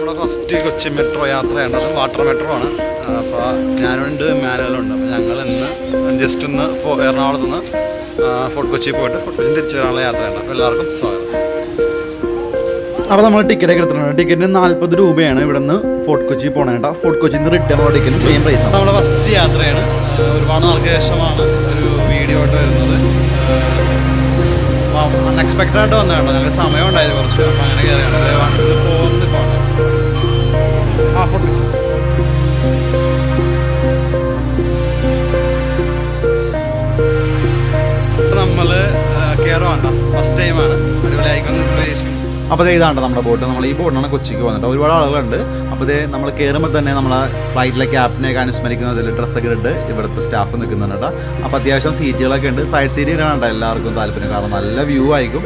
നമ്മുടെ first Kochi metro യാത്രയാണ് അത് വാട്ടർ മെട്രോ ആണ്. അപ്പോൾ ഞാനുണ്ട് മാനുവലുണ്ട് അപ്പോൾ ഞങ്ങൾ ഇന്ന് ജസ്റ്റ് ഒന്ന് എറണാകുളത്ത് നിന്ന് ഫോർട്ട് കൊച്ചി പോയിട്ട് ഫോർട്ട് കൊച്ചി തിരിച്ചു വരാനുള്ള യാത്രയാണ് അപ്പോൾ എല്ലാവർക്കും സ്വാഗതം. അപ്പോൾ നമ്മൾ ടിക്കറ്റ് ഒക്കെ എടുത്തിട്ടുണ്ട്. ടിക്കറ്റിന് നാൽപ്പത് രൂപയാണ് ഇവിടെ നിന്ന് ഫോർട്ട് കൊച്ചി പോകണം കേട്ടോ. ഫോർട്ട് കൊച്ചിയിൽ നിന്ന് റിട്ടേൺ ഉള്ള ടിക്കറ്റിന് സെയിം പ്രൈസ് ആണ്. നമ്മുടെ ഫസ്റ്റ് യാത്രയാണ്. ഒരുപാട് നാൾക്ക് ശേഷമാണ് ഒരു വീഡിയോ ആയിട്ട് വരുന്നത്. അൺഎക്സ്പെക്റ്റഡ് ആയിട്ട് വന്നതാണ്. ഞങ്ങൾക്ക് സമയം ഉണ്ടായിരുന്നു കുറച്ച്. അങ്ങനെ കയറിയാണ്. പോകുന്നത് ഫോർട്ട് കൊച്ചി നമ്മൾ ഫസ്റ്റ് ടൈമാണ് അടിപൊളിയായിക്കൊന്ന് പ്രതീക്ഷിക്കും അപ്പോൾ ഇതേ ഇതാണ് നമ്മുടെ ബോട്ട് നമ്മൾ ഈ ബോട്ടിനാണ് കൊച്ചിക്ക് വന്നിട്ട് ഒരുപാട് ആളുകളുണ്ട്. അപ്പോൾ ഇതേ നമ്മൾ കയറുമ്പോൾ തന്നെ നമ്മളെ ഫ്ലൈറ്റിലെ ക്യാപ്റ്റനെയൊക്കെ അനുസ്മരിക്കുന്നതിൽ ഡ്രസ്സൊക്കെ ഇട്ട് ഇവിടുത്തെ സ്റ്റാഫ് നിൽക്കുന്നുണ്ട് കേട്ടോ. അപ്പോൾ അത്യാവശ്യം സീറ്റുകളൊക്കെ ഉണ്ട്. സൈഡ് സീറ്റ് ഇടാനുണ്ട് എല്ലാവർക്കും താല്പര്യം. കാരണം നല്ല വ്യൂ ആയിരിക്കും.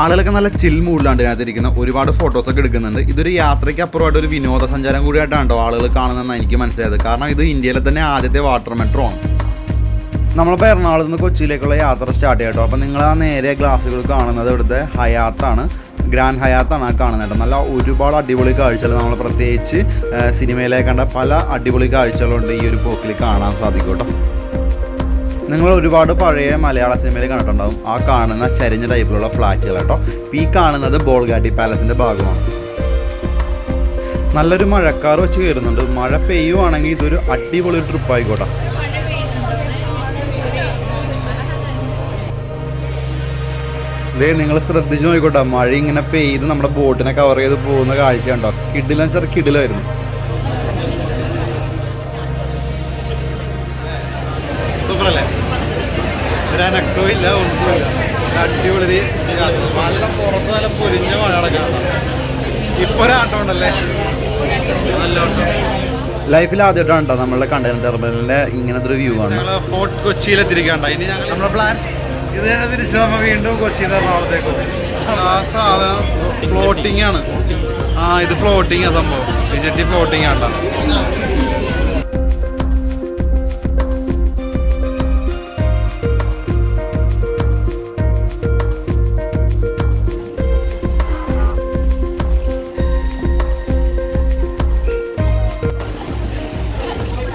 ആളുകളൊക്കെ നല്ല ചിൽ മൂഡിലാണ് ഇതിനകത്തിരിക്കുന്നത് ഒരുപാട് ഫോട്ടോസൊക്കെ എടുക്കുന്നുണ്ട്. ഇതൊരു യാത്രയ്ക്ക് അപ്പുറമായിട്ട് ഒരു വിനോദസഞ്ചാരം കൂടിയായിട്ടാണ് ആളുകൾ കാണുന്നതെന്ന് എനിക്ക് മനസ്സിലായത്. കാരണം ഇത് ഇന്ത്യയിലെ തന്നെ ആദ്യത്തെ വാട്ടർ മെട്രോ ആണ്. നമ്മളിപ്പോൾ എറണാകുളത്ത് നിന്ന് കൊച്ചിയിലേക്കുള്ള യാത്ര സ്റ്റാർട്ട് ചെയ്യാം കേട്ടോ അപ്പോൾ നിങ്ങൾ ആ നേരെ ഗ്ലാസ്സുകൾ കാണുന്നത് ഇവിടുത്തെ ഹയാത്താണ്. ഗ്രാൻഡ് ഹയാത്താണ് ആ കാണുന്നത് നല്ല ഒരുപാട് അടിപൊളി കാഴ്ചകൾ നമ്മൾ പ്രത്യേകിച്ച് സിനിമയിലെ കണ്ട പല അടിപൊളി കാഴ്ചകളുണ്ട് ഈ ഒരു പോക്കിൽ കാണാൻ സാധിക്കും കേട്ടോ. നിങ്ങൾ ഒരുപാട് പഴയ മലയാള സിനിമയിൽ കണ്ടിട്ടുണ്ടാവും. ആ കാണുന്ന ചരിഞ്ഞ ടൈപ്പിലുള്ള ഫ്ലാറ്റുകൾ കേട്ടോ. ഈ കാണുന്നത് ബോൾഗാട്ടി പാലസിന്റെ ഭാഗമാണ്. നല്ലൊരു മഴക്കാർ വെച്ച് കയറുന്നുണ്ട്. മഴ പെയ്യുവാണെങ്കിൽ ഇതൊരു അടിപൊളി ട്രിപ്പ് ആയിക്കോട്ടെ. ദേ നിങ്ങൾ ശ്രദ്ധിച്ചു നോക്കിക്കോട്ടെ. മഴ ഇങ്ങനെ പെയ്ത് നമ്മുടെ ബോട്ടിനെ കവർ ചെയ്ത് പോകുന്ന കാഴ്ച ഉണ്ടോ കിഡിലെന്ന് വെച്ചാൽ കിഡിലായിരുന്നു ഇല്ല ഒന്നുമില്ല അടിപൊളി നല്ല പുറത്ത് നല്ല പൊരിഞ്ഞ മഴ നടക്കാം ഇപ്പൊ ഒരാട്ടം ഉണ്ടല്ലേ? നല്ല ലൈഫിൽ ആദ്യമായിട്ടാണ് കേട്ടോ നമ്മളുടെ കണ്ടെയ്നർ ടെർമിനലിന്റെ ഇങ്ങനത്തെ ഒരു വ്യൂ ആണ് ഫോർട്ട് കൊച്ചിയിൽ എത്തിരിക്കണ്ട ഇനി ഞങ്ങൾ നമ്മുടെ പ്ലാൻ ഇത് തന്നെ തിരിച്ച് നമ്മൾ വീണ്ടും കൊച്ചിയിൽ നിന്ന് എറണാകുളത്തേക്ക് ആ സാധനം ഫ്ലോട്ടിംഗ് ആണ്. ആ ഇത് ഫ്ലോട്ടിംഗ് ആ സംഭവം. വിജറ്റി ഫ്ലോട്ടിംഗ് ആണ്ടാ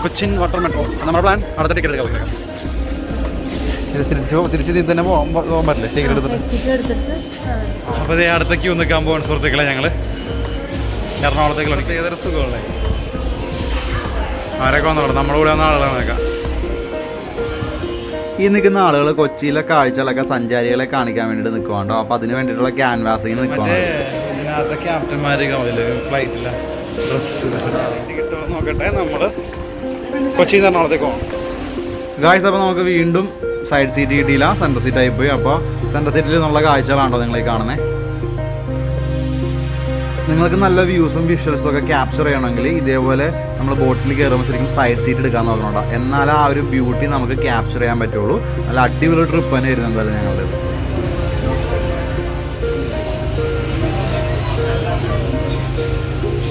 കൊച്ചിൻ വാട്ടർ മെട്രോ. നമ്മുടെ പ്ലാൻ അടുത്ത ടിക്കറ്റ് എടുക്കാം. തിരിച്ച് തിരിച്ച് ഇതിൽ തന്നെ പോകാൻ പറ്റില്ലേ? ടിക്കറ്റ് എടുത്തിട്ട്. അപ്പോൾ ഇത് അടുത്ത ക്യൂ നിൽക്കാൻ പോകാൻ സുഹൃത്തുക്കളെ ഞങ്ങൾ എറണാകുളത്തേക്ക് ഏതൊരു സുഖമുള്ളേ? ആരൊക്കെ വന്നോളൂ? നമ്മുടെ കൂടെ വന്ന ഈ നിൽക്കുന്ന ആളുകൾ കൊച്ചിയിലെ കാഴ്ചകളൊക്കെ സഞ്ചാരികളെ കാണിക്കാൻ വേണ്ടിയിട്ട് നിൽക്കുവാണ്ടോ? അപ്പോൾ അതിന് വേണ്ടിയിട്ടുള്ള ക്യാൻവാസിങ് നിൽക്കുവാണ് ക്യാപ്റ്റന്മാർ ഫ്ലൈറ്റില്ല ഡ്രസ്സ് നോക്കട്ടെ നമ്മൾ കൊച്ചിയിൽ നിന്ന് എറണാകുളത്തേക്കോ ഗായ്സ് അപ്പോൾ നമുക്ക് വീണ്ടും സൈഡ് സീറ്റ് കിട്ടിയില്ല. സെന്റർ സീറ്റ് ആയി പോയി. അപ്പോൾ സെന്റർ സീറ്റിൽ നിന്നുള്ള കാഴ്ചകളാണോ നിങ്ങൾ ഈ കാണുന്നത് നിങ്ങൾക്ക് നല്ല വ്യൂസും വിഷ്വൽസും ഒക്കെ ക്യാപ്ചർ ചെയ്യണമെങ്കിൽ ഇതേപോലെ നമ്മൾ ബോട്ടിൽ കയറുമ്പോൾ ശരിക്കും സൈഡ് സീറ്റ് എടുക്കാൻ നോക്കണോട്ടോ എന്നാൽ ആ ഒരു ബ്യൂട്ടി നമുക്ക് ക്യാപ്ചർ ചെയ്യാൻ പറ്റുള്ളൂ. നല്ല അടിപൊളി ട്രിപ്പ് തന്നെ ആയിരുന്നു എന്തായാലും ഞങ്ങളുടെ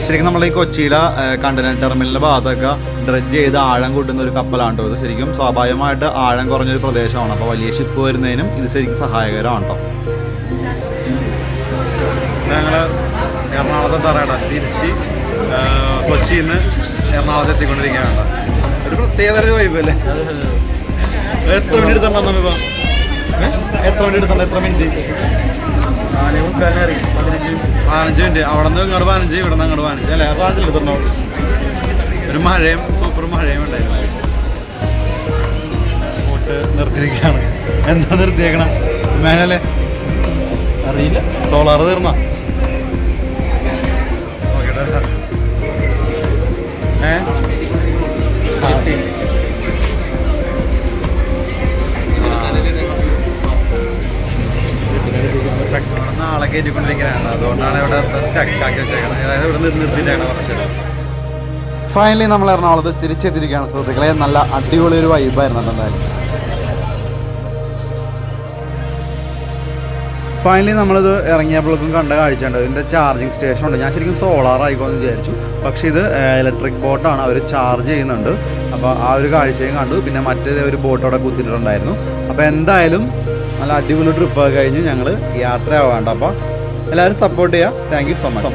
ശരിക്കും നമ്മൾ ഈ കൊച്ചിയിലെ കണ്ടനൻ ടെർമിനലിന്റെ ഭാഗത്തൊക്കെ ഡ്രഡ്ജ് ചെയ്ത് ആഴം കൂട്ടുന്ന ഒരു കപ്പലാണ് കേട്ടോ ഇത് ശരിക്കും സ്വാഭാവികമായിട്ട് ആഴം കുറഞ്ഞൊരു പ്രദേശമാണ്. അപ്പോൾ വലിയ ഷിപ്പ് വരുന്നതിനും ഇത് ശരിക്കും സഹായകരമാണ് കേട്ടോ ഞങ്ങൾ എറണാകുളത്ത് തറയട തിരിച്ച് കൊച്ചിയിൽ നിന്ന് എറണാകുളത്ത് എത്തിക്കൊണ്ടിരിക്കുകയാണ്. ഒരു പ്രത്യേക തരം വൈബ് അല്ലേ? എത്ര മിനിറ്റ് എടുത്തോ നമ്മിപ്പോ എത്ര മിനിറ്റ് എടുത്തോ എത്ര മിനിറ്റ് പതിനഞ്ച് മിനിറ്റ്. അവിടെ നിന്ന് ഇങ്ങോട്ട് പതിനഞ്ച് ഇവിടെ നിന്ന് അങ്ങോട്ട് പതിനഞ്ച്. അല്ലേ? റാഞ്ചിൽ എടുത്തിട്ടുണ്ടോ ഒരു മഴയും മഴയും ഉണ്ടായിരുന്നു ബോട്ട് നിർത്തിയിരിക്കുകയാണ്. എന്താ നിർത്തിയേക്കണം? മേനല്ലേ അറിയില്ല. സോളാർ തീർന്ന? ഏ? നാളെ കയറ്റിക്കൊണ്ടിരിക്കുന്നതാണ് അതുകൊണ്ടാണ് ഇവിടെ സ്റ്റക്ക് ആക്കി വെച്ചേക്കുന്നത് അതായത് ഇവിടെ നിർത്തിയിട്ടാണ് കുറച്ച്. ഫൈനലി നമ്മൾ എറണാകുളത്ത് തിരിച്ചെത്തിയിരിക്കുകയാണ് സുഹൃത്തുക്കളെ. നല്ല അടിപൊളി ഒരു വൈബായിരുന്നു എന്തായാലും. ഫൈനലി നമ്മളിത് ഇറങ്ങിയപ്പോഴേക്കും കണ്ട കാഴ്ച ഉണ്ട് ഇതിന്റെ ചാർജിങ് സ്റ്റേഷൻ ഉണ്ട്. ഞാൻ ശരിക്കും സോളാർ ആയിക്കോന്ന് വിചാരിച്ചു. പക്ഷേ ഇത് ഇലക്ട്രിക് ബോട്ടാണ് അവർ ചാർജ് ചെയ്യുന്നുണ്ട്. അപ്പോൾ ആ ഒരു കാഴ്ചയും കണ്ടു. പിന്നെ മറ്റേ ഒരു ബോട്ട് അവിടെ കുത്തിയിട്ടുണ്ടായിരുന്നു. അപ്പോൾ എന്തായാലും നല്ല അടിപൊളി ട്രിപ്പ് കഴിഞ്ഞ് ഞങ്ങൾ യാത്ര ആവാണ്ട് അപ്പോൾ എല്ലാവരും സപ്പോർട്ട് ചെയ്യുക താങ്ക് സോ മച്ച്